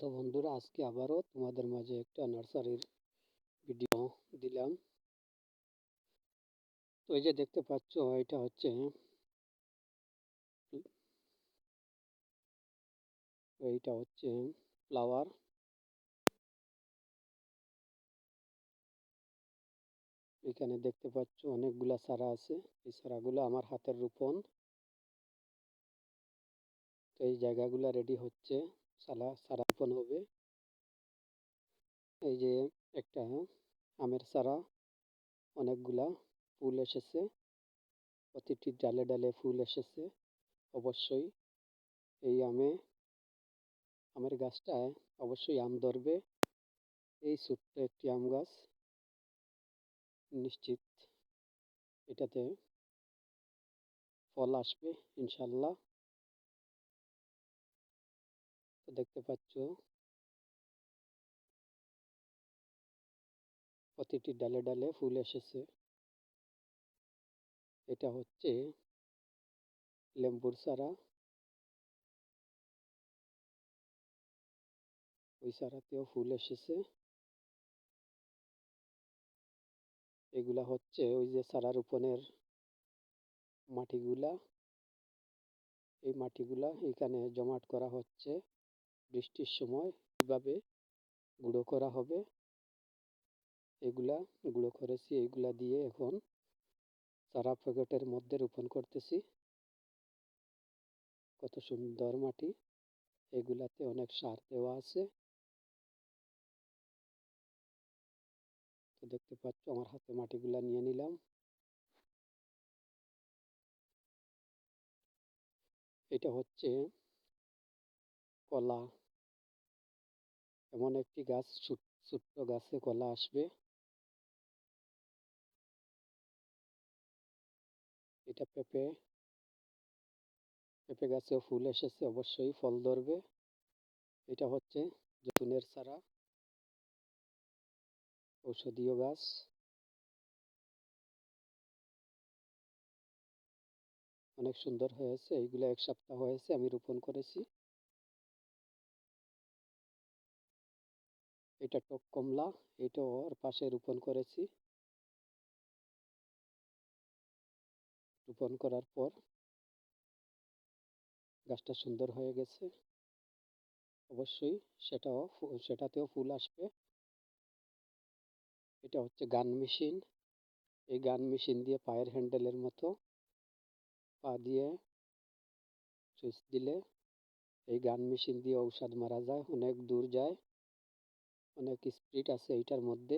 তো বন্ধুরা, আজকে আবারও তোমাদের মাঝে একটা নার্সারির ভিডিও দিলাম। তো এই যে দেখতে পাচ্ছ, এটা হচ্ছে এইটা হচ্ছে ফ্লাওয়ার। এখানে দেখতে পাচ্ছ, অনেকগুলা সারা আছে। এই চারাগুলো আমার হাতের রোপণ। তো এই জায়গাগুলো রেডি হচ্ছে, সালা চারা রোপণ হবে। এই যে একটা আমের চারা, অনেকগুলা ফুল এসেছে। প্রতিটি ডালে ডালে ফুল এসেছে। অবশ্যই এই আমে, আমের গাছটায় অবশ্যই আম ধরবে। এই ছোট্ট একটি আম গাছ, নিশ্চিত এটাতে ফল আসবে, ইনশাল্লাহ। দেখতে পাচ্ছ। প্রতিটি ডালে ডালে ফুল এসেছে। এটা হচ্ছে লেম্বুর চারা ওই চারাতেও ফুল এসেছে। এগুলা হচ্ছে ওই যে চারা রোপণের মাটিগুলা। এই মাটিগুলা এখানে জমাট করা হচ্ছে। বৃষ্টির সময় কীভাবে গুঁড়ো করা হবে? এগুলা গুঁড়ো করেছি, এগুলা দিয়ে এখন চারা প্যাকেটের মধ্যে রোপণ করতেছি। কত সুন্দর মাটি, এগুলাতে অনেক সার দেওয়া আছে। তো দেখতে পাচ্ছ, আমার হাতে মাটিগুলা নিয়ে নিলাম। এটা হচ্ছে কলা। এমন একটি গাছ ছোট্ট গাছে কলা আসবে। এটা পেঁপে। পেঁপে গাছেও ফুল এসেছে, অবশ্যই ফল ধরবে। এটা হচ্ছে জতুনের চারা। ঔষধীয় গাছ। অনেক সুন্দর হয়েছে, এইগুলো এক সপ্তাহ হয়েছে আমি রোপণ করেছি। এটা টক কমলা এটা ওর পাশে রোপণ করেছি। রোপণ করার পর গাছটা সুন্দর হয়ে গেছে। অবশ্যই সেটাও সেটাতেও ফুল আসবে। এটা হচ্ছে গান মেশিন। এই গান মেশিন দিয়ে পায়ের হ্যান্ডেলের মতো পা দিয়ে সুইচ দিলে এই গান মেশিন দিয়ে ঔষধ মারা যায়, অনেক দূর যায়। অনেক স্পিড আছে এইটার মধ্যে।